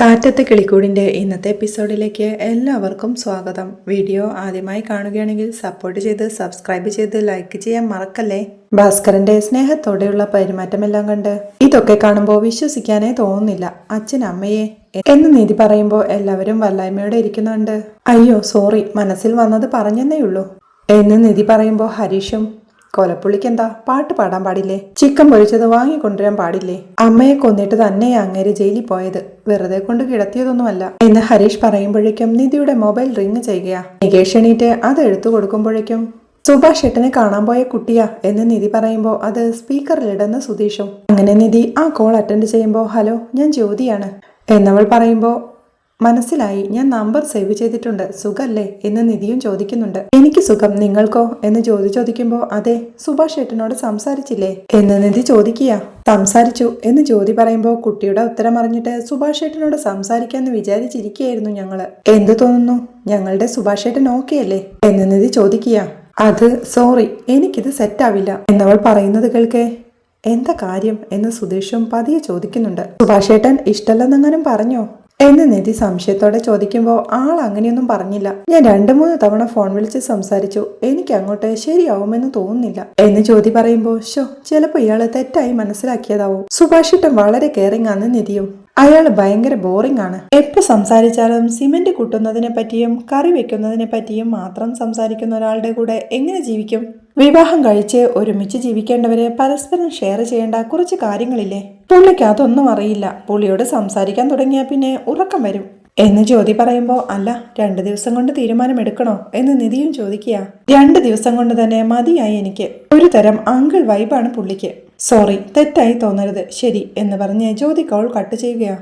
കാറ്റത്തെ കിളിക്കൂടിന്റെ ഇന്നത്തെ എപ്പിസോഡിലേക്ക് എല്ലാവർക്കും സ്വാഗതം. വീഡിയോ ആദ്യമായി കാണുകയാണെങ്കിൽ സപ്പോർട്ട് ചെയ്ത് സബ്സ്ക്രൈബ് ചെയ്ത് ലൈക്ക് ചെയ്യാൻ മറക്കല്ലേ? ഭാസ്കരന്റെ സ്നേഹത്തോടെയുള്ള പെരുമാറ്റമെല്ലാം കണ്ട് ഇതൊക്കെ കാണുമ്പോൾ വിശ്വസിക്കാനേ തോന്നുന്നില്ല. അച്ഛൻ അമ്മയെ എന്ന് നീതി പറയുമ്പോൾ എല്ലാവരും വല്ലായ്മയോടെ ഇരിക്കുന്നുണ്ട്. അയ്യോ സോറി മനസ്സിൽ വന്നത് പറഞ്ഞെന്നേ ഉള്ളൂ. എന്ന് നിധി പറയുമ്പോൾ ഹരീഷും കൊലപ്പുള്ളിക്ക് എന്താ പാട്ട് പാടാൻ പാടില്ലേ? ചിക്കൻ പൊഴിച്ചത് വാങ്ങി കൊണ്ടുവരാൻ പാടില്ലേ? അമ്മയെ കൊന്നിട്ട് തന്നെ അങ്ങേര് ജയിലിൽ പോയത്. വെറുതെ കൊണ്ട് കിടത്തിയതൊന്നുമല്ല. എന്ന് ഹരീഷ് പറയുമ്പോഴേക്കും നിധിയുടെ മൊബൈൽ റിങ് ചെയ്യുകയാ. നികേഷ് എണീറ്റ് അത് എടുത്തു കൊടുക്കുമ്പോഴേക്കും സുഭാഷ് ഏട്ടനെ കാണാൻ പോയ കുട്ടിയാ എന്ന് നിധി പറയുമ്പോൾ അത് സ്പീക്കറിൽ സ്പീക്കറിലിടുന്ന സുധീഷും. അങ്ങനെ നിധി ആ കോൾ അറ്റൻഡ് ചെയ്യുമ്പോൾ ഹലോ ഞാൻ ജ്യോതിയാണ് എന്നവൾ പറയുമ്പോൾ മനസ്സിലായി ഞാൻ നമ്പർ സേവ് ചെയ്തിട്ടുണ്ട്. സുഖല്ലേ? എന്ന് നിധിയും ചോദിക്കുന്നുണ്ട്. എനിക്ക് സുഖം നിങ്ങൾക്കോ? എന്ന് ജ്യോതി ചോദിക്കുമ്പോൾ അതെ സുഭാഷ് ഏട്ടനോട് സംസാരിച്ചില്ലേ? എന്ന് നിധി ചോദിക്കുക. സംസാരിച്ചു എന്ന് ജ്യോതി പറയുമ്പോൾ കുട്ടിയുടെ ഉത്തരം അറിഞ്ഞിട്ട് സുഭാഷ് ഏട്ടനോട് സംസാരിക്കാന്ന് വിചാരിച്ചിരിക്കുകയായിരുന്നു ഞങ്ങൾ. എന്തു തോന്നുന്നു? ഞങ്ങളുടെ സുഭാഷ് ഏട്ടൻ ഓക്കെ അല്ലേ എന്ന് നിധി ചോദിക്കുക. അത് സോറി എനിക്കിത് സെറ്റാവില്ല. എന്നവൾ പറയുന്നത് കേൾക്കേ. എന്താ കാര്യം? എന്ന് സുധീഷും പതിയെ ചോദിക്കുന്നുണ്ട്. സുഭാഷേട്ടൻ ഇഷ്ടല്ലെന്നെങ്ങാനും പറഞ്ഞോ? എന്ന് നിധി സംശയത്തോടെ ചോദിക്കുമ്പോൾ ആൾ അങ്ങനെയൊന്നും പറഞ്ഞില്ല. ഞാൻ രണ്ടു മൂന്ന് തവണ ഫോൺ വിളിച്ച് സംസാരിച്ചു. എനിക്ക് അങ്ങോട്ട് ശരിയാവുമെന്ന് തോന്നുന്നില്ല. എന്ന് ചോദി പറയുമ്പോൾ ഷോ ചിലപ്പോൾ ഇയാൾ തെറ്റായി മനസ്സിലാക്കിയതാവും. സുഭാഷിട്ടം വളരെ കെയറിംഗ് ആണ് നിധിയും. അയാൾ ഭയങ്കര ബോറിംഗ് ആണ്. എപ്പോ സംസാരിച്ചാലും സിമെന്റ് കൂട്ടുന്നതിനെ പറ്റിയും കറി വെക്കുന്നതിനെ പറ്റിയും മാത്രം സംസാരിക്കുന്ന ഒരാളുടെ കൂടെ എങ്ങനെ ജീവിക്കും? വിവാഹം കഴിച്ച് ഒരുമിച്ച് ജീവിക്കേണ്ടവരെ പരസ്പരം ഷെയർ ചെയ്യേണ്ട കുറച്ച് കാര്യങ്ങളില്ലേ? പുള്ളിക്ക് അതൊന്നും അറിയില്ല. പുള്ളിയോട് സംസാരിക്കാൻ തുടങ്ങിയാൽ പിന്നെ ഉറക്കം വരും. എന്ന് ജ്യോതി പറയുമ്പോൾ അല്ല രണ്ട് ദിവസം കൊണ്ട് തീരുമാനമെടുക്കണോ? എന്ന് നിധിയും ചോദിക്കുക. രണ്ട് ദിവസം കൊണ്ട് തന്നെ മതിയായി എനിക്ക്. ഒരു തരം അങ്കിൾ വൈബാണ് പുള്ളിക്ക്. സോറി തെറ്റായി തോന്നരുത്. ശരി എന്ന് പറഞ്ഞ് ജ്യോതി കോൾ കട്ട് ചെയ്യുക.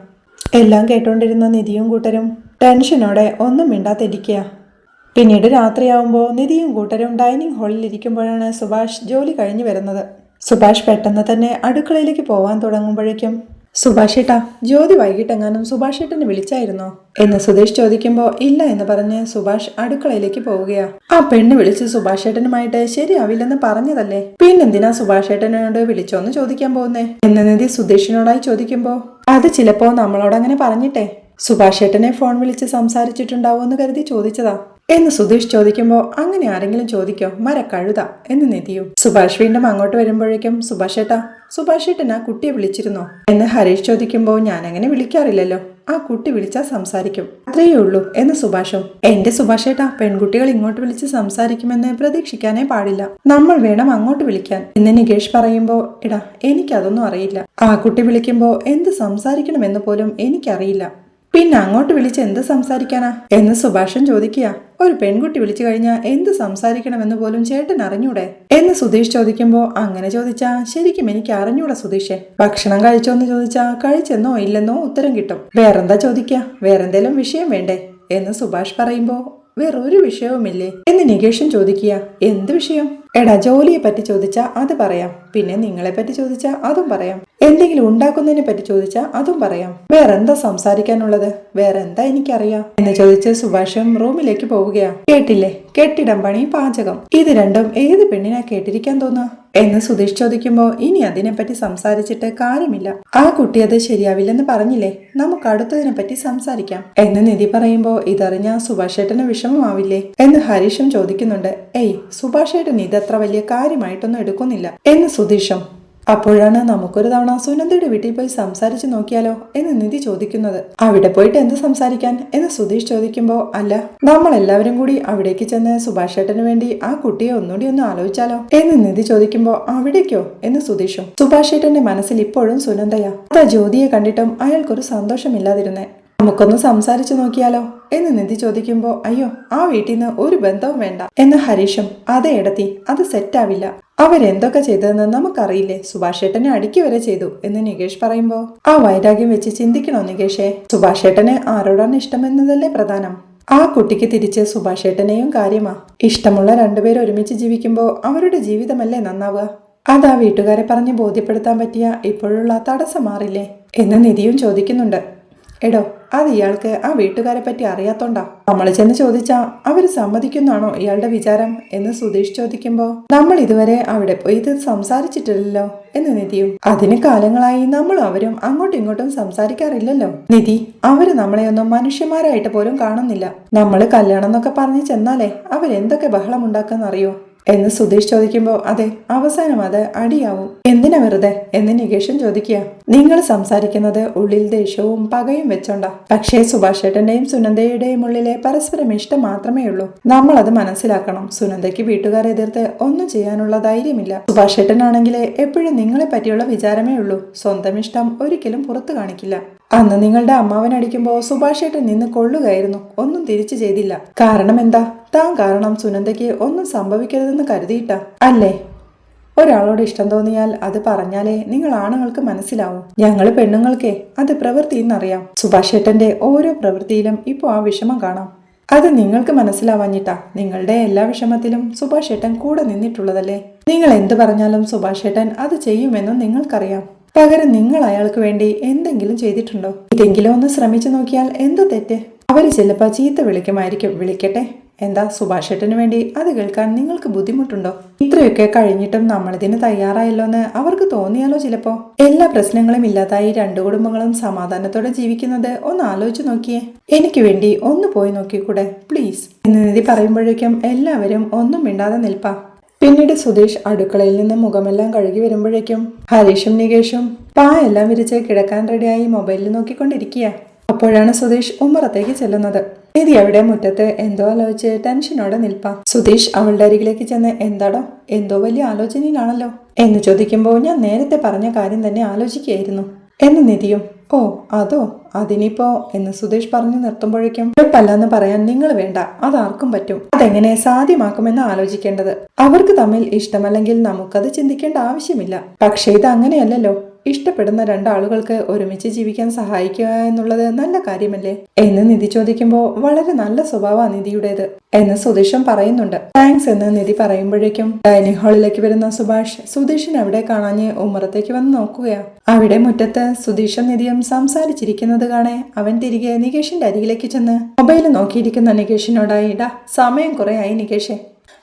എല്ലാം കേട്ടോണ്ടിരുന്ന നിധിയും കൂട്ടരും ടെൻഷനോടെ ഒന്നും മിണ്ടാതിരിക്കുക. പിന്നീട് രാത്രിയാവുമ്പോൾ നിധിയും കൂട്ടരും ഡൈനിങ് ഹാളിൽ ഇരിക്കുമ്പോഴാണ് സുഭാഷ് ജോലി കഴിഞ്ഞു വരുന്നത്. സുഭാഷ് പെട്ടെന്ന് തന്നെ അടുക്കളയിലേക്ക് പോവാൻ തുടങ്ങുമ്പോഴേക്കും സുഭാഷ് ഏട്ടാ ജ്യോതി വൈകിട്ടെങ്ങാനും സുഭാഷ് ഏട്ടനെ വിളിച്ചായിരുന്നോ? എന്ന് സുധീഷ് ചോദിക്കുമ്പോൾ ഇല്ല എന്ന് പറഞ്ഞ് സുഭാഷ് അടുക്കളയിലേക്ക് പോവുകയാ. ആ പെണ്ണ് വിളിച്ച് സുഭാഷ് ഏട്ടനുമായിട്ട് ശരിയാവില്ലെന്ന് പറഞ്ഞതല്ലേ? പിന്നെന്തിനാ സുഭാഷ് ഏട്ടനോട് വിളിച്ചോന്ന് ചോദിക്കാൻ പോകുന്നേ? എന്ന് നിധി സുധീഷിനോടായി ചോദിക്കുമ്പോ അത് ചിലപ്പോ നമ്മളോട് അങ്ങനെ പറഞ്ഞിട്ടെ സുഭാഷ് ഏട്ടനെ ഫോൺ വിളിച്ച് സംസാരിച്ചിട്ടുണ്ടാവോ എന്ന് കരുതി ചോദിച്ചതാ. എന്ന് സുധീഷ് ചോദിക്കുമ്പോൾ അങ്ങനെ ആരെങ്കിലും ചോദിക്കോ? മര കഴുത എന്ന് നിധിയും സുഭാഷ് വീണ്ടും അങ്ങോട്ട് വരുമ്പോഴേക്കും സുഭാഷ് ഏട്ടാ സുഭാഷ് ഏട്ടൻ ആ കുട്ടിയെ വിളിച്ചിരുന്നോ? എന്ന് ഹരീഷ് ചോദിക്കുമ്പോൾ ഞാൻ അങ്ങനെ വിളിക്കാറില്ലല്ലോ. ആ കുട്ടി വിളിച്ചാൽ സംസാരിക്കും. അത്രയേ ഉള്ളൂ എന്ന് സുഭാഷും. എന്റെ സുഭാഷ് ഏട്ടാ പെൺകുട്ടികൾ ഇങ്ങോട്ട് വിളിച്ച് സംസാരിക്കുമെന്ന് പ്രതീക്ഷിക്കാനേ പാടില്ല. നമ്മൾ വേണം അങ്ങോട്ട് വിളിക്കാൻ. എന്ന് നികേഷ് പറയുമ്പോൾ എടാ എനിക്കതൊന്നും അറിയില്ല. ആ കുട്ടി വിളിക്കുമ്പോൾ എന്ത് സംസാരിക്കണമെന്ന് പോലും എനിക്കറിയില്ല. പിന്നെ അങ്ങോട്ട് വിളിച്ച് എന്ത് സംസാരിക്കാനാ? എന്ന് സുഭാഷൻ ചോദിക്കുക. ഒരു പെൺകുട്ടി വിളിച്ചു കഴിഞ്ഞാൽ എന്ത് സംസാരിക്കണമെന്ന് പോലും ചേട്ടൻ അറിഞ്ഞൂടെ? എന്ന് സുധീഷ് ചോദിക്കുമ്പോൾ അങ്ങനെ ചോദിച്ചാ ശരിക്കും എനിക്ക് അറിഞ്ഞൂടാ സുധീഷേ. ഭക്ഷണം കഴിച്ചോ എന്ന് ചോദിച്ചാ കഴിച്ചെന്നോ ഇല്ലെന്നോ ഉത്തരം കിട്ടും. വേറെന്താ ചോദിക്കുക? വേറെന്തേലും വിഷയം വേണ്ടേ? എന്ന് സുഭാഷ് പറയുമ്പോൾ വേറൊരു വിഷയവുമില്ലേ? എന്ന് നികേഷൻ ചോദിക്കുക. എന്ത് വിഷയം? എടാ ജോലിയെ പറ്റി ചോദിച്ചാ അത് പറയാം. പിന്നെ നിങ്ങളെ പറ്റി ചോദിച്ചാ അതും പറയാം. എന്തെങ്കിലും ഉണ്ടാക്കുന്നതിനെ പറ്റി ചോദിച്ചാ അതും പറയാം. വേറെന്താ സംസാരിക്കാനുള്ളത്? വേറെന്താ എനിക്കറിയാം. എന്ന് ചോദിച്ച് സുഭാഷും റൂമിലേക്ക് പോവുകയാ. കേട്ടില്ലേ? കെട്ടിടം പണി പാചകം. ഇത് രണ്ടും ഏത് പെണ്ണിനാ കേട്ടിരിക്കാൻ തോന്നുക എന്ന് സുധീഷ് ചോദിക്കുമ്പോൾ ഇനി അതിനെപ്പറ്റി സംസാരിച്ചിട്ട് കാര്യമില്ല. ആ കുട്ടി അത് ശരിയാവില്ലെന്ന് പറഞ്ഞില്ലേ? നമുക്ക് അടുത്തതിനെ പറ്റി സംസാരിക്കാം. എന്ന് നിധി പറയുമ്പോൾ ഇതറിഞ്ഞ സുഭാഷേട്ടന് വിഷമമാവില്ലേ? എന്ന് ഹരീഷും ചോദിക്കുന്നുണ്ട്. ഏയ് സുഭാഷേട്ടൻ ഇതത്ര വലിയ കാര്യമായിട്ടൊന്നും എടുക്കുന്നില്ല. എന്ന് സുധീഷും അപ്പോഴാണ് നമുക്കൊരു തവണ സുനന്ദയുടെ വീട്ടിൽ പോയി സംസാരിച്ചു നോക്കിയാലോ? എന്ന് നിധി ചോദിക്കുന്നത്. അവിടെ പോയിട്ട് എന്ത് സംസാരിക്കാൻ? എന്ന് സുധീഷ് ചോദിക്കുമ്പോൾ അല്ല നമ്മൾ എല്ലാവരും കൂടി അവിടേക്ക് ചെന്ന് സുഭാഷ് ഏട്ടന് വേണ്ടി ആ കുട്ടിയെ ഒന്നുകൂടി ഒന്ന് ആലോചിച്ചാലോ? എന്ന് നിധി ചോദിക്കുമ്പോൾ അവിടേക്കോ? എന്ന് സുധീഷും സുഭാഷ് ഏട്ടന്റെ മനസ്സിൽ ഇപ്പോഴും സുനന്ദയാ. അതാ ജ്യോതിയെ കണ്ടിട്ടും അയാൾക്കൊരു സന്തോഷമില്ലാതിരുന്നേ. നമുക്കൊന്ന് സംസാരിച്ചു നോക്കിയാലോ? എന്ന് നിധി ചോദിക്കുമ്പോൾ അയ്യോ ആ വീട്ടിൽ നിന്ന് ഒരു ബന്ധവും വേണ്ട. എന്ന് ഹരീഷും അതേ ഇടത്തി അത് സെറ്റാവില്ല അവരെന്തൊക്കെ ചെയ്തതെന്ന് നമുക്കറിയില്ലേ? സുഭാഷേട്ടനെ അടിക്കുക വരെ ചെയ്തു. എന്ന് നികേഷ് പറയുമ്പോൾ ആ വൈരാഗ്യം വെച്ച് ചിന്തിക്കണോ നികേഷേ? സുഭാഷേട്ടനെ ആരോടാണ് ഇഷ്ടമെന്നതല്ലേ പ്രധാനം? ആ കുട്ടിക്ക് തിരിച്ച് സുഭാഷേട്ടനെയും കാര്യമാ. ഇഷ്ടമുള്ള രണ്ടുപേരും ഒരുമിച്ച് ജീവിക്കുമ്പോൾ അവരുടെ ജീവിതമല്ലേ നന്നാവുക? ആ വീട്ടുകാരെ പറഞ്ഞ് ബോധ്യപ്പെടുത്താൻ പറ്റിയ ഇപ്പോഴുള്ള തടസ്സം മാറില്ലേ? എന്ന് നിധിയും ചോദിക്കുന്നുണ്ട്. എടോ അത് ഇയാൾക്ക് ആ വീട്ടുകാരെ പറ്റി അറിയാത്തോണ്ടാ. നമ്മൾ ചെന്ന് ചോദിച്ചാ അവർ സമ്മതിക്കുന്നാണോ ഇയാളുടെ വിചാരം എന്ന് സുധീഷ് ചോദിക്കുമ്പോ നമ്മൾ ഇതുവരെ അവിടെ പോയി ഇത് സംസാരിച്ചിട്ടില്ലല്ലോ എന്ന് നിധിയും. അതിന് കാലങ്ങളായി നമ്മളും അവരും അങ്ങോട്ടും ഇങ്ങോട്ടും സംസാരിക്കാറില്ലല്ലോ. നിധി അവർ നമ്മളെ ഒന്നും മനുഷ്യന്മാരായിട്ട് പോലും കാണുന്നില്ല. നമ്മൾ കല്യാണം എന്നൊക്കെ പറഞ്ഞ് ചെന്നാലേ അവരെന്തൊക്കെ ബഹളം ഉണ്ടാക്കുന്നറിയോ എന്ന് സുധീഷ് ചോദിക്കുമ്പോൾ അതെ അവസാനം അത് അടിയാവും. എന്തിനാ വെറുതെ? എന്ന് നികേഷൻ ചോദിക്കുക. നിങ്ങൾ സംസാരിക്കുന്നത് ഉള്ളിൽ ദേഷ്യവും പകയും വെച്ചോണ്ടാ. പക്ഷേ സുഭാഷ് ചേട്ടന്റെയും സുനന്ദയുടെയും ഉള്ളിലെ പരസ്പരം ഇഷ്ടം മാത്രമേ ഉള്ളൂ. നമ്മൾ അത് മനസ്സിലാക്കണം. സുനന്ദയ്ക്ക് വീട്ടുകാരെ എതിർത്ത് ഒന്നും ചെയ്യാനുള്ള ധൈര്യമില്ല. സുഭാഷ് ചേട്ടനാണെങ്കിൽ എപ്പോഴും നിങ്ങളെ പറ്റിയുള്ള വിചാരമേ ഉള്ളൂ. സ്വന്തം ഇഷ്ടം ഒരിക്കലും പുറത്തു കാണിക്കില്ല. അന്ന് നിങ്ങളുടെ അമ്മാവൻ അടിക്കുമ്പോൾ സുഭാഷ് ഏട്ടൻ നിന്ന് കൊള്ളുകയായിരുന്നു. ഒന്നും തിരിച്ചു ചെയ്തില്ല. കാരണം എന്താ? താൻ കാരണം സുനന്ദയ്ക്ക് ഒന്നും സംഭവിക്കരുതെന്ന് കരുതിയിട്ടാ. അല്ലേ? ഒരാളോട് ഇഷ്ടം തോന്നിയാൽ അത് പറഞ്ഞാലേ നിങ്ങൾ ആണുങ്ങൾക്ക് മനസ്സിലാവും. ഞങ്ങൾ പെണ്ണുങ്ങൾക്കേ അത് പ്രവൃത്തിയെന്നറിയാം സുഭാഷ് ഏട്ടന്റെ ഓരോ പ്രവൃത്തിയിലും ഇപ്പോൾ ആ വിഷമം കാണാം. അത് നിങ്ങൾക്ക് മനസ്സിലാവാഞ്ഞിട്ടാ. നിങ്ങളുടെ എല്ലാ വിഷമത്തിലും സുഭാഷേട്ടൻ കൂടെ നിന്നിട്ടുള്ളതല്ലേ? നിങ്ങൾ എന്ത് പറഞ്ഞാലും സുഭാഷേട്ടൻ അത് ചെയ്യുമെന്നും നിങ്ങൾക്കറിയാം. പകരം നിങ്ങൾ അയാൾക്ക് വേണ്ടി എന്തെങ്കിലും ചെയ്തിട്ടുണ്ടോ? ഇതെങ്കിലും ഒന്ന് ശ്രമിച്ചു നോക്കിയാൽ എന്ത് തെറ്റ്? അവർ ചിലപ്പോ ചീത്ത വിളിക്കുമായിരിക്കും. വിളിക്കട്ടെ. എന്താ സുഭാഷേട്ടന് വേണ്ടി അത് കേൾക്കാൻ നിങ്ങൾക്ക് ബുദ്ധിമുട്ടുണ്ടോ? ഇത്രയൊക്കെ കഴിഞ്ഞിട്ടും നമ്മളിതിന് തയ്യാറായല്ലോ എന്ന് അവർക്ക് തോന്നിയാലോ ചിലപ്പോ? എല്ലാ പ്രശ്നങ്ങളും ഇല്ലാതായി രണ്ടു കുടുംബങ്ങളും സമാധാനത്തോടെ ജീവിക്കുന്നത് ഒന്ന് ആലോചിച്ച് നോക്കിയേ. എനിക്ക് വേണ്ടി ഒന്ന് പോയി നോക്കിക്കൂടെ? പ്ലീസ്. എന്ന് നിധി പറയുമ്പോഴേക്കും എല്ലാവരും ഒന്നും മിണ്ടാതെ നിൽപ്പാ. പിന്നീട് സുധീഷ് അടുക്കളയിൽ നിന്ന് മുഖമെല്ലാം കഴുകി വരുമ്പോഴേക്കും ഹരീഷും നികേഷും പായെല്ലാം വിരിച്ച് കിടക്കാൻ റെഡിയായി മൊബൈലിൽ നോക്കിക്കൊണ്ടിരിക്കുക അപ്പോഴാണ് സുധീഷ് ഉമ്മറത്തേക്ക് ചെല്ലുന്നത്. നിധി അവിടെ മുറ്റത്ത് എന്തോ ആലോചിച്ച് ടെൻഷനോടെ നിൽപ്പാ. സുധീഷ് അവളുടെ അരികിലേക്ക് ചെന്ന് എന്താടോ എന്തോ വലിയ ആലോചനയിലാണല്ലോ? എന്ന് ചോദിക്കുമ്പോൾ ഞാൻ നേരത്തെ പറഞ്ഞ കാര്യം തന്നെ ആലോചിക്കുകയായിരുന്നു. എന്ന് നിധിയും ഓ അതോ അതിനിപ്പോ എന്ന് സുധീഷ് പറഞ്ഞു നിർത്തുമ്പോഴേക്കും എളുപ്പമല്ലെന്ന് പറയാൻ നിങ്ങൾ വേണ്ട. അതാർക്കും പറ്റും. അതെങ്ങനെ സാധ്യമാക്കുമെന്ന് ആലോചിക്കേണ്ടത്. അവർക്ക് തമ്മിൽ ഇഷ്ടമല്ലെങ്കിൽ നമുക്കത് ചിന്തിക്കേണ്ട ആവശ്യമില്ല. പക്ഷേ ഇത് അങ്ങനെയല്ലല്ലോ. ഇഷ്ടപ്പെടുന്ന രണ്ടാളുകൾക്ക് ഒരുമിച്ച് ജീവിക്കാൻ സഹായിക്കുക എന്നുള്ളത് നല്ല കാര്യമല്ലേ? എന്ന് നിധി ചോദിക്കുമ്പോൾ വളരെ നല്ല സ്വഭാവമാണ് നിധിയുടേത് എന്ന് സുധീഷൻ പറയുന്നുണ്ട്. താങ്ക്സ് എന്ന് നിധി പറയുമ്പോഴേക്കും ഡൈനിങ് ഹാളിലേക്ക് വരുന്ന സുഭാഷ് സുധീഷിനെ അവിടെ കാണാഞ്ഞ് ഉമ്മറത്തേക്ക് വന്ന് നോക്കുകയാ. അവിടെ മുറ്റത്ത് സുധീഷും നിധിയും സംസാരിച്ചിരിക്കുന്നത് കാണെ അവൻ തിരികെ നികേഷിന്റെ അരികിലേക്ക് ചെന്ന് മൊബൈൽ നോക്കിയിരിക്കുന്ന നികേഷിനോടായി സമയം കുറെ ആയി നികേഷേ.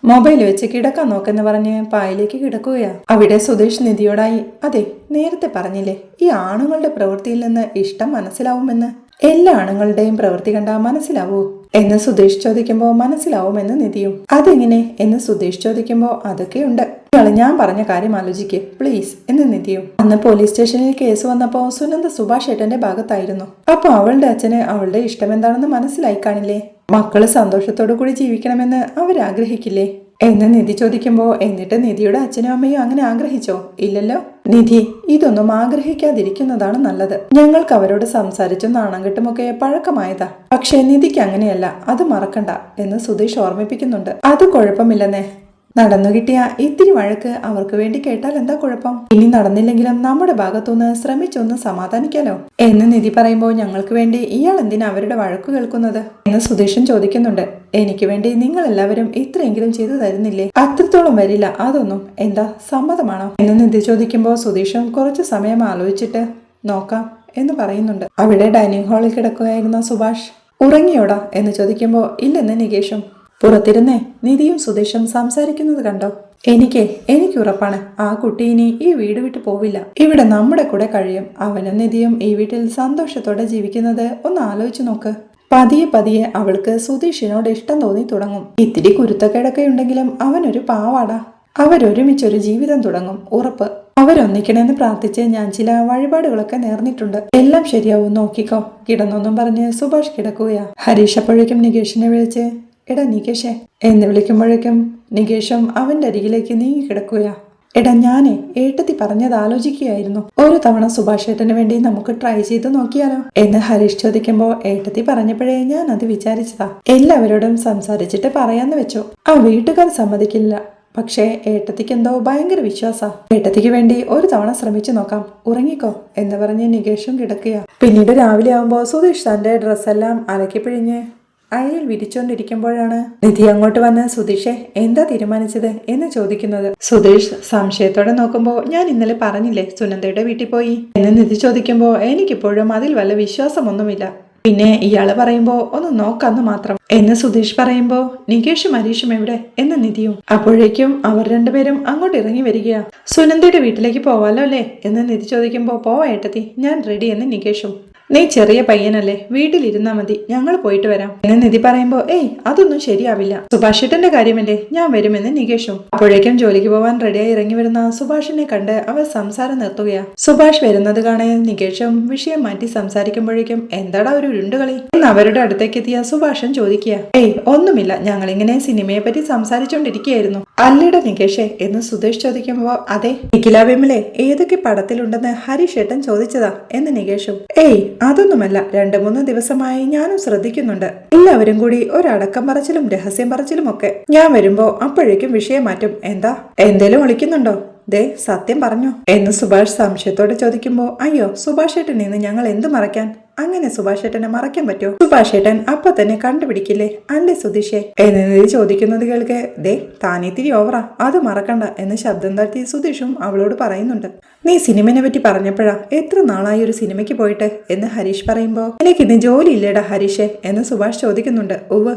മൊബൈൽ വെച്ച് കിടക്കാൻ നോക്കെന്ന് പറഞ്ഞ് പായലേക്ക് കിടക്കുകയാ. അവിടെ സുധീഷ് നിധിയോടായി അതെ നേരത്തെ പറഞ്ഞില്ലേ ഈ ആണുങ്ങളുടെ പ്രവൃത്തിയിൽ നിന്ന് ഇഷ്ടം മനസ്സിലാവുമെന്ന്? എല്ലാ ആണുങ്ങളുടെയും പ്രവൃത്തി കണ്ടാ മനസ്സിലാവൂ? എന്ന് സുധീഷ് ചോദിക്കുമ്പോ മനസ്സിലാവുമെന്ന് നിധിയും. അതെങ്ങനെ? എന്ന് സുധീഷ് ചോദിക്കുമ്പോൾ അതൊക്കെയുണ്ട്. ഞാൻ പറഞ്ഞ കാര്യം ആലോചിക്കേ. പ്ലീസ് എന്ന് നിധിയും അന്ന് പോലീസ് സ്റ്റേഷനിൽ കേസ് വന്നപ്പോ സുനന്ദ സുഭാഷ് ഏട്ടന്റെ ഭാഗത്തായിരുന്നു. അപ്പൊ അവളുടെ അച്ഛന് അവളുടെ ഇഷ്ടം എന്താണെന്ന് മനസ്സിലായി കാണില്ലേ? മക്കൾ സന്തോഷത്തോടു കൂടി ജീവിക്കണമെന്ന് അവരാഗ്രഹിക്കില്ലേ? എന്ന് നിധി ചോദിക്കുമ്പോ എന്നിട്ട് നിധിയുടെ അച്ഛനും അമ്മയും അങ്ങനെ ആഗ്രഹിച്ചോ? ഇല്ലല്ലോ. നിധി ഇതൊന്നും ആഗ്രഹിക്കാതിരിക്കുന്നതാണ് നല്ലത്. ഞങ്ങൾക്ക് അവരോട് സംസാരിച്ചും നാണം കിട്ടുമൊക്കെ പഴക്കമായതാ. പക്ഷേ നിധിക്ക് അങ്ങനെയല്ല അത് മറക്കണ്ട എന്ന് സുധീഷ് ഓർമ്മിപ്പിക്കുന്നുണ്ട്. അത് കുഴപ്പമില്ലെന്നേ. നടന്നു കിട്ടിയ ഇത്തിരി വഴക്ക് അവർക്ക് വേണ്ടി കേട്ടാൽ എന്താ കുഴപ്പം? ഇനി നടന്നില്ലെങ്കിലും നമ്മുടെ ഭാഗത്തുനിന്ന് ശ്രമിച്ചൊന്ന് സമാധാനിക്കാലോ? എന്ന് നിധി പറയുമ്പോൾ ഞങ്ങൾക്ക് വേണ്ടി ഇയാൾ എന്തിനാ അവരുടെ വഴക്ക് കേൾക്കുന്നത്? എന്ന് സുധീഷൻ ചോദിക്കുന്നുണ്ട്. എനിക്ക് വേണ്ടി നിങ്ങൾ എല്ലാവരും ഇത്രയെങ്കിലും ചെയ്തു തരുന്നില്ലേ? അത്രത്തോളം വരില്ല അതൊന്നും എന്താ സമ്മതമാണോ? എന്ന് നിധി ചോദിക്കുമ്പോൾ സുധീഷൻ കുറച്ച് സമയം ആലോചിച്ചിട്ട് നോക്കാം എന്ന് പറയുന്നുണ്ട്. അവിടെ ഡൈനിങ് ഹാളിൽ കിടക്കുകയായിരുന്ന സുഭാഷ് ഉറങ്ങിയോടാ? എന്ന് ചോദിക്കുമ്പോൾ ഇല്ലെന്ന് നികേഷും. പുറത്തിരുന്നേ നിധിയും സുധീഷും സംസാരിക്കുന്നത് കണ്ടോ? എനിക്ക് എനിക്ക് ഉറപ്പാണ്. ആ കുട്ടി ഇനി ഈ വീട് വിട്ടു പോവില്ല. ഇവിടെ നമ്മുടെ കൂടെ കഴിയും. അവനും നിധിയും ഈ വീട്ടിൽ സന്തോഷത്തോടെ ജീവിക്കുന്നത് ഒന്ന് ആലോചിച്ചു നോക്ക്. പതിയെ പതിയെ അവൾക്ക് സുധീഷിനോട് ഇഷ്ടം തോന്നി തുടങ്ങും. ഇത്തിരി കുരുത്തക്കേടൊക്കെ ഉണ്ടെങ്കിലും അവനൊരു പാവാടാ. അവരൊരുമിച്ചൊരു ജീവിതം തുടങ്ങും. ഉറപ്പ്. അവരൊന്നിക്കണമെന്ന് പ്രാർത്ഥിച്ച് ഞാൻ ചില വഴിപാടുകളൊക്കെ നേർന്നിട്ടുണ്ട്. എല്ലാം ശരിയാവും നോക്കിക്കോ. കിടന്നൊന്നും പറഞ്ഞ് സുഭാഷ് കിടക്കുകയാ. ഹരീഷ് അപ്പോഴേക്കും നികേഷിനെ വിളിച്ച് എടാ നികേഷേ എന്ന് വിളിക്കുമ്പോഴേക്കും നികേഷും അവന്റെ അരികിലേക്ക് നീങ്ങി കിടക്കുകയാ. എടാ ഞാനേ ഏട്ടത്തി പറഞ്ഞത് ആലോചിക്കുകയായിരുന്നു. ഒരു തവണ സുഭാഷേട്ടന് വേണ്ടി നമുക്ക് ട്രൈ ചെയ്ത് നോക്കിയാലോ? എന്ന് ഹരീഷ് ചോദിക്കുമ്പോൾ ഏട്ടത്തി പറഞ്ഞപ്പോഴേ ഞാൻ അത് വിചാരിച്ചതാ. എല്ലാവരോടും സംസാരിച്ചിട്ട് പറയാന്ന് വെച്ചു. ആ വീട്ടുകാർ സമ്മതിക്കില്ല. പക്ഷേ ഏട്ടത്തിക്ക് എന്തോ ഭയങ്കര വിശ്വാസാ. ഏട്ടത്തിക്ക് വേണ്ടി ഒരു തവണ ശ്രമിച്ചു നോക്കാം. ഉറങ്ങിക്കോ എന്ന് പറഞ്ഞ് നികേഷും കിടക്കുക പിന്നീട് രാവിലെ ആവുമ്പോ സുധീഷ് തന്റെ ഡ്രസ്സെല്ലാം അലക്കി പിഴിഞ്ഞ് വിരിച്ചോണ്ടിരിക്കുമ്പോഴാണ് നിധി അങ്ങോട്ട് വന്ന് സുധീഷെ എന്താ തീരുമാനിച്ചത്? എന്ന് ചോദിക്കുന്നത്. സുധീഷ് സംശയത്തോടെ നോക്കുമ്പോൾ ഞാൻ ഇന്നലെ പറഞ്ഞില്ലേ സുനന്ദയുടെ വീട്ടിൽ പോയി? എന്ന് നിധി ചോദിക്കുമ്പോൾ എനിക്കിപ്പോഴും അതിൽ വല്ല വിശ്വാസമൊന്നുമില്ല. പിന്നെ ഇയാൾ പറയുമ്പോ ഒന്ന് നോക്കാന്ന് മാത്രം. എന്ന് സുധീഷ് പറയുമ്പോ നികേഷും ഹരീഷും എവിടെ? എന്ന് നിധിയും. അപ്പോഴേക്കും അവർ രണ്ടുപേരും അങ്ങോട്ട് ഇറങ്ങി വരികയാ. സുനന്ദയുടെ വീട്ടിലേക്ക് പോവാലോ അല്ലേ? എന്ന് നിധി ചോദിക്കുമ്പോ പോവാ ഏട്ടത്തി ഞാൻ റെഡി എന്ന് നികേഷും. നീ ചെറിയ പയ്യനല്ലേ? വീട്ടിലിരുന്നാ മതി. ഞങ്ങൾ പോയിട്ട് വരാം. എന്ന് നിധി പറയുമ്പോ ഏയ് അതൊന്നും ശരിയാവില്ല. സുഭാഷിട്ടന്റെ കാര്യമല്ലേ? ഞാൻ വരുമെന്ന് നികേഷും. അപ്പോഴേക്കും ജോലിക്ക് പോവാൻ റെഡിയായി ഇറങ്ങി വരുന്ന സുഭാഷിനെ കണ്ട് അവർ സംസാരം നിർത്തുകയാ. സുഭാഷ് വരുന്നത് കാണാൻ നികേഷും വിഷയം മാറ്റി സംസാരിക്കുമ്പോഴേക്കും എന്താടാ ഒരു ഉരുണ്ടുകളി? എന്ന് അവരുടെ അടുത്തേക്ക് എത്തിയ സുഭാഷൻ ചോദിക്കുക ഏയ് ഒന്നുമില്ല. ഞങ്ങൾ ഇങ്ങനെ സിനിമയെ പറ്റി സംസാരിച്ചോണ്ടിരിക്കുകയായിരുന്നു. അല്ലയുടെ നികേഷേ? എന്ന് സുധേഷ് ചോദിക്കുമ്പോ അതെ നിഖില വിമലെ ഏതൊക്കെ പടത്തിലുണ്ടെന്ന് ഹരിഷേട്ടൻ ചോദിച്ചതാ എന്ന് നികേഷും ഏയ് അതൊന്നുമല്ല രണ്ടു മൂന്ന് ദിവസമായി ഞാനും ശ്രദ്ധിക്കുന്നുണ്ട്. എല്ലാവരും കൂടി ഒരടക്കം പറച്ചിലും രഹസ്യം പറച്ചിലും ഒക്കെ. ഞാൻ വരുമ്പോ അപ്പോഴേക്കും വിഷയം മാറ്റും. എന്താ? എന്തേലും ഒളിക്കുന്നുണ്ടോ? ദേ സത്യം പറഞ്ഞു. എന്ന് സുഭാഷ് സംശയത്തോടെ ചോദിക്കുമ്പോ അയ്യോ സുഭാഷ് ഏട്ടൻ ഇന്ന് ഞങ്ങൾ എന്ത് മറയ്ക്കാൻ? അങ്ങനെ സുഭാഷേട്ടനെ മറയ്ക്കാൻ പറ്റുമോ സുഭാഷ് ഏട്ടൻ അപ്പൊ തന്നെ കണ്ടുപിടിക്കില്ലേ? അല്ലേ സുധീഷേ? എന്ന് നിധി ചോദിക്കുന്നത് കേൾക്ക്? ദേ താനിത്തിരി ഓവറാ അത് മറക്കണ്ട എന്ന് ശബ്ദം തട്ടി സുധീഷും അവളോട് പറയുന്നുണ്ട്. നീ സിനിമനെ പറ്റി പറഞ്ഞപ്പോഴാ എത്ര നാളായി ഒരു സിനിമയ്ക്ക് പോയിട്ട്? എന്ന് ഹരീഷ് പറയുമ്പോ എനിക്കിന്ന് ജോലി ഇല്ലേടാ ഹരീഷേ? എന്ന് സുഭാഷ് ചോദിക്കുന്നുണ്ട്. ഉവ്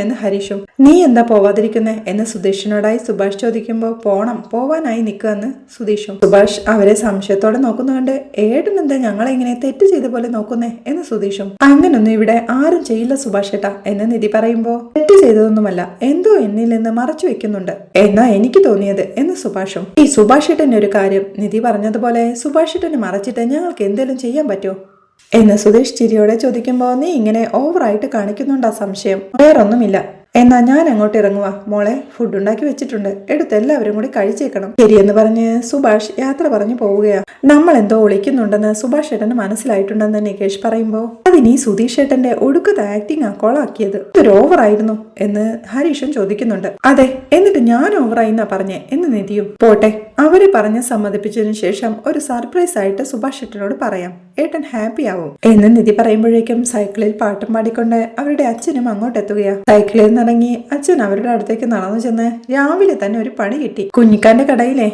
എന്ന് ഹരീഷും. നീ എന്താ പോവാതിരിക്കുന്നേ? എന്ന് സുധീഷിനോടായി സുഭാഷ് ചോദിക്കുമ്പോ പോണം പോവാനായി നിൽക്കുമെന്ന് സുധീഷും. സുഭാഷ് അവരെ സംശയത്തോടെ നോക്കുന്നുണ്ട്. ഏട്ടൻ ഞങ്ങളെങ്ങനെ തെറ്റ് ചെയ്ത പോലെ നോക്കുന്നേ? എന്ന് സുധീഷും അങ്ങനൊന്നും ഇവിടെ ആരും ചെയ്യില്ല സുഭാഷേട്ട എന്ന് നിധി പറയുമ്പോ തെറ്റ് ചെയ്തതൊന്നുമല്ല എന്തോ എന്നിൽ നിന്ന് മറച്ചു വെക്കുന്നുണ്ട് എന്നാ എനിക്ക് തോന്നിയത് എന്ന് സുഭാഷും. ഈ സുഭാഷ് ഏട്ടന്റെ ഒരു കാര്യം നിധി പറഞ്ഞതുപോലെ സുഭാഷേട്ടനെ മറച്ചിട്ട് ഞങ്ങൾക്ക് എന്തെങ്കിലും ചെയ്യാൻ പറ്റുമോ എന്ന് സുധീഷ് ചിരിയോടെ ചോദിക്കുമ്പോ നീ ഇങ്ങനെ ഓവറായിട്ട് കാണിക്കുന്നുണ്ടാ സംശയം? വേറൊന്നുമില്ല എന്നാ ഞാൻ അങ്ങോട്ട് ഇറങ്ങുക മോളെ ഫുഡ് ഉണ്ടാക്കി വെച്ചിട്ടുണ്ട്. എടുത്ത് എല്ലാവരും കൂടി കഴിച്ചേക്കണം. ശരിയെന്ന് പറഞ്ഞ് സുഭാഷ് യാത്ര പറഞ്ഞു പോവുകയാണ് നമ്മൾ എന്തോ ഒളിക്കുന്നുണ്ടെന്ന് സുഭാഷ് ഏട്ടന് മനസ്സിലായിട്ടുണ്ടെന്ന് നികേഷ് പറയുമ്പോ അതിന് സുധീഷ് ഏട്ടന്റെ ഒടുക്കത്തെ ആക്ടിങ് ആ കൊളാക്കിയത്. ഇതൊരു ഓവറായിരുന്നു എന്ന് ഹരീഷൻ ചോദിക്കുന്നുണ്ട്. അതെ എന്നിട്ട് ഞാൻ ഓവറായി എന്നാ പറഞ്ഞേ? എന്ന് നിധിയും. പോട്ടെ അവരെ പറഞ്ഞ് സമ്മതിപ്പിച്ചതിനു ശേഷം ഒരു സർപ്രൈസ് ആയിട്ട് സുഭാഷ് ഏട്ടനോട് പറയാം ഏട്ടൻ ഹാപ്പി ആവും. എന്ന് നിധി പറയുമ്പോഴേക്കും സൈക്കിളിൽ പാട്ടും പാടിക്കൊണ്ട് അവരുടെ അച്ഛനും അങ്ങോട്ട് എത്തുകയാ. സൈക്കിളിൽ നിന്നിറങ്ങി അച്ഛൻ അവരുടെ അടുത്തേക്ക് നടന്നു ചെന്ന് രാവിലെ തന്നെ ഒരു പണി കിട്ടി. കുഞ്ഞിക്കാന്റെ കടയിലെ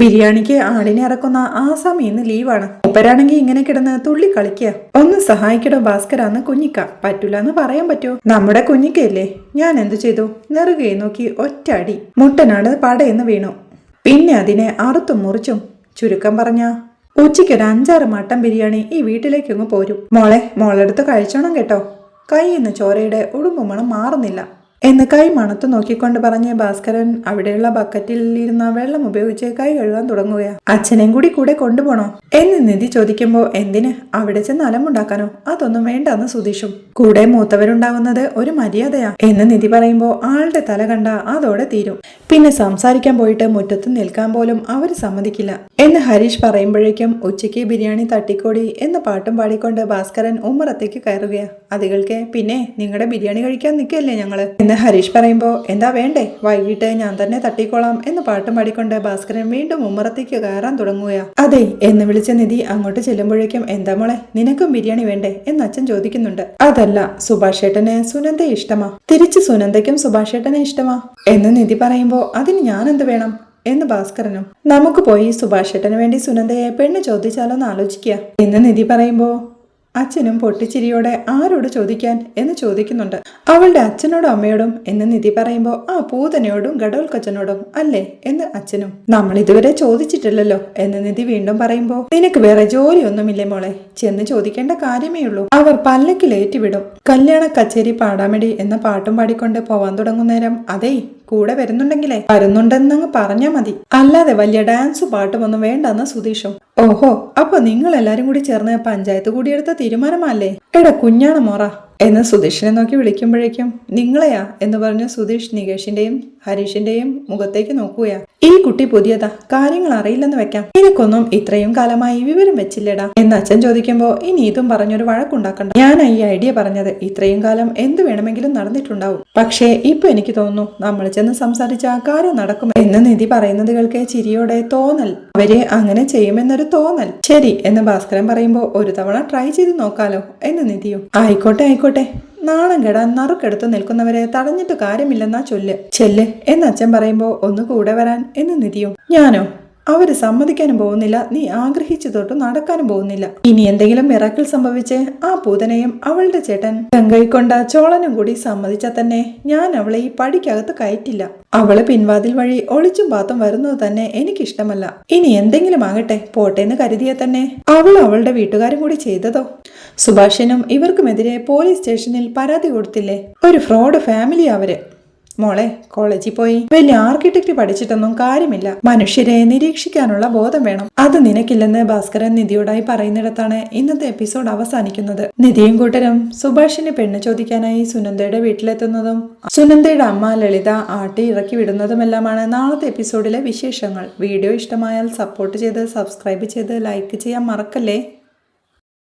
ബിരിയാണിക്ക് ആടിനെ ഇറക്കുന്ന ആസാമി ഇന്ന് ലീവാണ്. ഒപ്പരാണെങ്കിൽ ഇങ്ങനെ കിടന്ന് തുള്ളി കളിക്കുക ഒന്ന് സഹായിക്കടോ ഭാസ്കരാന്ന് കുഞ്ഞിക്ക. പറ്റൂല എന്ന് പറയാൻ പറ്റുമോ നമ്മുടെ കുഞ്ഞിക്കയല്ലേ? ഞാൻ എന്തു ചെയ്തു? നെറുകയെ നോക്കി ഒറ്റ അടി. മുട്ടനാട് പടയെന്ന് വീണു. പിന്നെ അതിനെ അറുത്തും മുറിച്ചും ചുരുക്കം പറഞ്ഞ ഉച്ചയ്ക്ക് ഒരു അഞ്ചാറ് മട്ടൻ ബിരിയാണി ഈ വീട്ടിലേക്കങ്ങ് പോരും. മോളെ മോളെടുത്ത് കഴിച്ചോണം കേട്ടോ. കൈയിന്ന് ചോരയുടെ ഉടുമ്പുമണം മാറുന്നില്ല. എന്ന് കൈ മണത്ത് നോക്കിക്കൊണ്ട് പറഞ്ഞ ഭാസ്കരൻ അവിടെയുള്ള ബക്കറ്റിൽ ഇരുന്ന വെള്ളം ഉപയോഗിച്ച് കൈ കഴുകാൻ തുടങ്ങുകയാ. അച്ഛനെയും കൂടി കൂടെ കൊണ്ടുപോണോ? എന്ന് നിധി ചോദിക്കുമ്പോ എന്തിന്? അവിടെ ചെന്ന് അലമുണ്ടാക്കാനോ അതൊന്നും വേണ്ടെന്ന് സുതീഷും കൂടെ മൂത്തവരുണ്ടാവുന്നത് ഒരു മര്യാദയാ എന്ന് നിധി പറയുമ്പോ ആളുടെ തല കണ്ട അതോടെ തീരും. പിന്നെ സംസാരിക്കാൻ പോയിട്ട് മുറ്റത്ത് നിൽക്കാൻ പോലും അവർ സമ്മതിക്കില്ല. എന്ന് ഹരീഷ് പറയുമ്പോഴേക്കും ഉച്ചയ്ക്ക് ബിരിയാണി തട്ടിക്കോടി എന്ന് പാട്ടും പാടിക്കൊണ്ട് ഭാസ്കരൻ ഉമ്മറത്തേക്ക് കയറുകയാ. അതികൾക്ക് പിന്നെ നിങ്ങളുടെ ബിരിയാണി കഴിക്കാൻ നിൽക്കല്ലേ ഞങ്ങൾ എന്ന് ഹരീഷ് പറയുമ്പോൾ എന്താ വേണ്ടേ? വൈകിട്ട് ഞാൻ തന്നെ തട്ടിക്കോളാം എന്ന് പാട്ടും പാടിക്കൊണ്ട് ഭാസ്കരൻ വീണ്ടും ഉമ്മറത്തേക്ക് കയറാൻ തുടങ്ങുകയാ. അതെ എന്ന് വിളിച്ച നിധി അങ്ങോട്ട് ചെല്ലുമ്പോഴേക്കും എന്താ മോളെ നിനക്കും ബിരിയാണി വേണ്ടേ? എന്ന് അച്ഛൻ ചോദിക്കുന്നുണ്ട്. അതല്ല സുഭാഷ് ഏട്ടന് സുനന്ദ ഇഷ്ടമാ. തിരിച്ച് സുനന്ദയ്ക്കും സുഭാഷ് ഏട്ടനെ ഇഷ്ടമാ? എന്ന് നിധി പറയുമ്പോൾ അതിന് ഞാൻ എന്ത് വേണം? എന്ന് ഭാസ്കരനും നമുക്ക് പോയി സുഭാഷ് ഏട്ടന് വേണ്ടി സുനന്ദയെ പെണ്ണ് ചോദിച്ചാലോ എന്ന് ആലോചിക്കുക എന്ന് നിധി പറയുമ്പോ അച്ഛനും പൊട്ടിച്ചിരിയോടെ ആരോട് ചോദിക്കാൻ എന്ന് ചോദിക്കുന്നുണ്ട്. അവളുടെ അച്ഛനോടും അമ്മയോടും എന്ന് നിധി പറയുമ്പോൾ ആ പൂതനയോടും ഗഡോൽക്കച്ചനോടും അല്ലേ? എന്ന് അച്ഛനും നമ്മൾ ഇതുവരെ ചോദിച്ചിട്ടില്ലല്ലോ എന്ന് നിധി വീണ്ടും പറയുമ്പോൾ നിനക്ക് വേറെ ജോലിയൊന്നുമില്ലേ മോളെ? ചെന്ന് ചോദിക്കേണ്ട കാര്യമേ ഉള്ളൂ. അവർ പല്ലക്കിലേറ്റിവിടും. കല്യാണ കച്ചേരി പാടാമെടി എന്ന പാട്ടും പാടിക്കൊണ്ട് പോവാൻ തുടങ്ങുന്നേരം അതേ കൂടെ വരുന്നുണ്ടെങ്കിലേ? വരുന്നുണ്ടെന്നങ്ങ് പറഞ്ഞാ മതി. അല്ലാതെ വലിയ ഡാൻസും പാട്ടും ഒന്നും വേണ്ടെന്ന് സുതീഷോ ഓഹോ അപ്പൊ നിങ്ങൾ എല്ലാരും കൂടി ചേർന്ന് പഞ്ചായത്ത് കൂടിയെടുത്ത തീരുമാനമല്ലേ? എടാ കുഞ്ഞാണ് മോറ. എന്ന് സുധീഷിനെ നോക്കി വിളിക്കുമ്പോഴേക്കും നിങ്ങളെയാ എന്ന് പറഞ്ഞ് സുധീഷ് നികേഷിന്റെയും ഹരീഷിന്റെയും മുഖത്തേക്ക് നോക്കുകയാ. ഈ കുട്ടി പുതിയതാ. കാര്യങ്ങൾ അറിയില്ലെന്ന് വെക്കാം. നിനക്കൊന്നും ഇത്രയും കാലമായി വിവരം വെച്ചില്ലടാ. എന്ന് അച്ഛൻ ചോദിക്കുമ്പോ ഇനി ഇതും പറഞ്ഞൊരു വഴക്കുണ്ടാക്കണ്ട. ഞാൻ ഈ ഐഡിയ പറഞ്ഞത്. ഇത്രയും കാലം എന്ത് വേണമെങ്കിലും നടന്നിട്ടുണ്ടാവും. പക്ഷേ ഇപ്പൊ എനിക്ക് തോന്നുന്നു നമ്മൾ ചെന്ന് സംസാരിച്ച കാര്യം നടക്കും എന്ന് നിധി പറയുന്നത് കേൾക്കെ ചിരിയോടെ തോന്നൽ. അവരെ അങ്ങനെ ചെയ്യുമെന്നൊരു തോന്നൽ. ശരി എന്ന് ഭാസ്കരൻ പറയുമ്പോ ഒരു തവണ ട്രൈ ചെയ്ത് നോക്കാലോ എന്ന് നിധിയും. ആയിക്കോട്ടെ ആയിക്കോട്ടെ. നാണം കെടാൻ നറുക്കെടുത്ത് നിൽക്കുന്നവരെ തടഞ്ഞിട്ട് കാര്യമില്ലെന്നാ ചൊല്ല്. ചെല്ല്. എന്ന് അച്ഛൻ പറയുമ്പോ ഒന്ന് കൂടെ വരാൻ എന്ന് നിധിയും. ഞാനോ? അവർ സമ്മതിക്കാനും പോകുന്നില്ല. നീ ആഗ്രഹിച്ചു തൊട്ട് നടക്കാനും പോകുന്നില്ല. ഇനി എന്തെങ്കിലും മിറാക്കിൾ സംഭവിച്ച് ആ പൂതനയും അവളുടെ ചേട്ടൻ ഗംഗൈക്കൊണ്ട ചോളനും കൂടി സമ്മതിച്ചാൽ തന്നെ ഞാൻ അവളെ ഈ പടിക്കകത്ത് കയറ്റില്ല. അവൾ പിൻവാതിൽ വഴി ഒളിച്ചും പാത്തും വരുന്നത് തന്നെ എനിക്കിഷ്ടമല്ല. ഇനി എന്തെങ്കിലും ആകട്ടെ പോട്ടെ എന്ന് കരുതിയ തന്നെ അവൾ അവളുടെ വീട്ടുകാരും കൂടി ചെയ്തതോ? സുഭാഷിനും ഇവർക്കുമെതിരെ പോലീസ് സ്റ്റേഷനിൽ പരാതി കൊടുത്തില്ലേ? ഒരു ഫ്രോഡ് ഫാമിലി അവർ. മോളെ കോളേജിൽ പോയി. വലിയ ആർക്കിടെക്ട് പഠിച്ചിട്ടൊന്നും കാര്യമില്ല. മനുഷ്യരെ നിരീക്ഷിക്കാനുള്ള ബോധം വേണം. അത് നിനക്കില്ലെന്ന് ഭാസ്കരൻ നിധിയോടായി പറയുന്നിടത്താണ് ഇന്നത്തെ എപ്പിസോഡ് അവസാനിക്കുന്നത്. നിധിയും കൂട്ടരും സുഭാഷിന്റെ പെണ്ണ് ചോദിക്കാനായി സുനന്ദയുടെ വീട്ടിലെത്തുന്നതും സുനന്ദയുടെ അമ്മ ലളിത ആട്ടി ഇറക്കി വിടുന്നതുമെല്ലാമാണ് നാളത്തെ എപ്പിസോഡിലെ വിശേഷങ്ങൾ. വീഡിയോ ഇഷ്ടമായാൽ സപ്പോർട്ട് ചെയ്ത് സബ്സ്ക്രൈബ് ചെയ്ത് ലൈക്ക് ചെയ്യാൻ മറക്കല്ലേ?